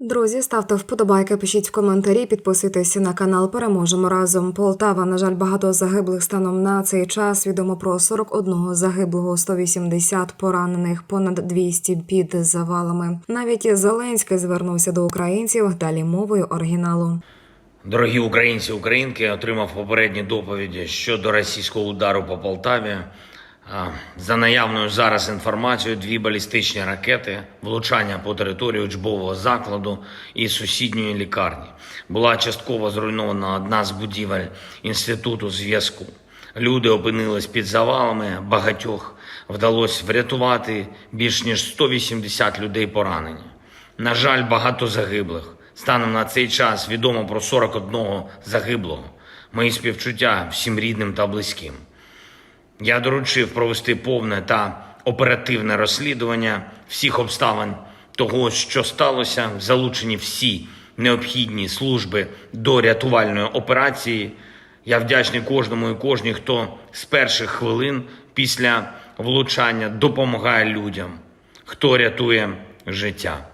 Друзі, ставте вподобайки, пишіть в коментарі, підписуйтесь на канал. Переможемо разом. Полтава. На жаль, багато загиблих станом на цей час. Відомо про 41 загиблого, 180 поранених, понад 200 під завалами. Навіть Зеленський звернувся до українців. Далі мовою оригіналу. Дорогі українці, українки, отримав попередні доповіді щодо російського удару по Полтаві. За наявною зараз інформацією, дві балістичні ракети, влучання по території учбового закладу і сусідньої лікарні. Була частково зруйнована одна з будівель інституту зв'язку. Люди опинились під завалами, багатьох вдалося врятувати більш ніж 180 людей поранені. На жаль, багато загиблих. Станом на цей час відомо про 41 загиблого. Мої співчуття всім рідним та близьким. Я доручив провести повне та оперативне розслідування всіх обставин того, що сталося, залучені всі необхідні служби до рятувальної операції. Я вдячний кожному і кожній, хто з перших хвилин після влучання допомагає людям, хто рятує життя.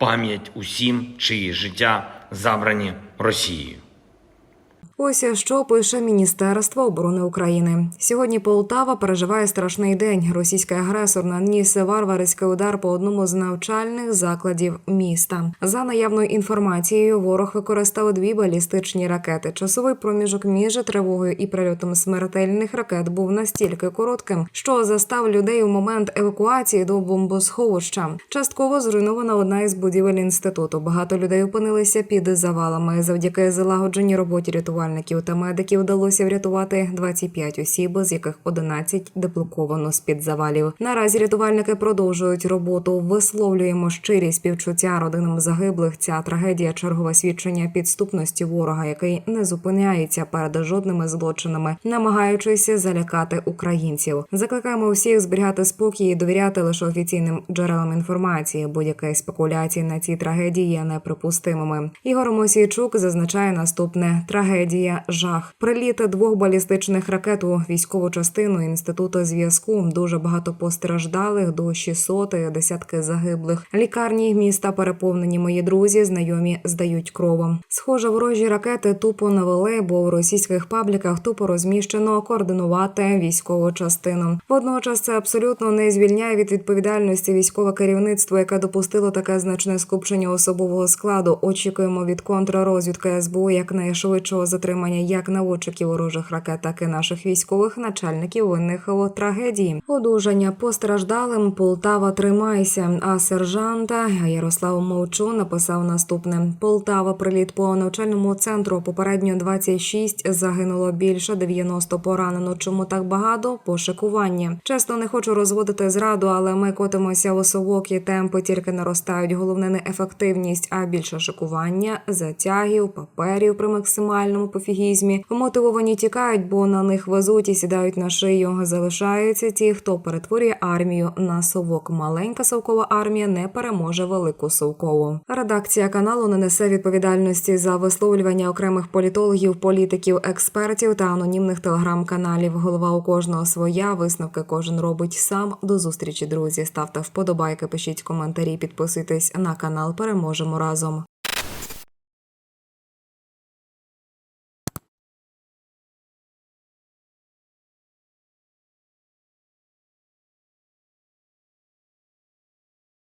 пам'ять усім, чиї життя забрані Росією. Ось що пише Міністерство оборони України. Сьогодні Полтава переживає страшний день. Російський агресор наніс варварський удар по одному з навчальних закладів міста. За наявною інформацією, ворог використав дві балістичні ракети. Часовий проміжок між тривогою і прильотом смертельних ракет був настільки коротким, що застав людей у момент евакуації до бомбосховища. Частково зруйнована одна із будівель інституту. Багато людей опинилися під завалами. Завдяки залагодженій роботі рятувальників та медиків вдалося врятувати 25 осіб, з яких 11 деблоковано з під завалів. Наразі рятувальники продовжують роботу. Висловлюємо щирі співчуття родинам загиблих. Ця трагедія чергове свідчення підступності ворога, який не зупиняється перед жодними злочинами, намагаючись залякати українців. Закликаємо усіх зберігати спокій і довіряти лише офіційним джерелам інформації. Будь-яка спекуляції на цій трагедії є неприпустимими. Ігор Мосійчук зазначає наступне: трагедія жах. Приліт двох балістичних ракет у військову частину інституту зв'язку. Дуже багато постраждалих до 600, десятки загиблих. Лікарні міста переповнені. Мої друзі, знайомі здають кровом. Схоже, ворожі ракети тупо навели, бо в російських пабліках тупо розміщено координувати військову частину. Водночас це абсолютно не звільняє від відповідальності військове керівництво, яке допустило таке значне скупчення особового складу. Очікуємо від контррозвідки СБУ якнайшвидшого затримання як наводчиків ворожих ракет, так і наших військових начальників винних трагедії. Одужання постраждалим Полтава тримайся. А сержанта Ярослав Мовчу написав наступне: Полтава, приліт по навчальному центру. Попередньо 26, загинуло більше 90 поранено. Чому так багато? Пошикування. Чесно, не хочу розводити зраду, але ми котимося в совок і темпи тільки наростають. Головне не ефективність, а більше шикування, затягів, паперів при максимальному пофігізмі. Мотивовані тікають, бо на них везуть і сідають на шию. Залишаються ті, хто перетворює армію на совок. Маленька совкова армія не переможе велику совкову. Редакція каналу не несе відповідальності за висловлювання окремих політологів, політиків, експертів та анонімних телеграм-каналів. Голова у кожного своя. Висновки кожен робить сам. До зустрічі, друзі. Ставте вподобайки, пишіть коментарі, підписуйтесь на канал. Переможемо разом.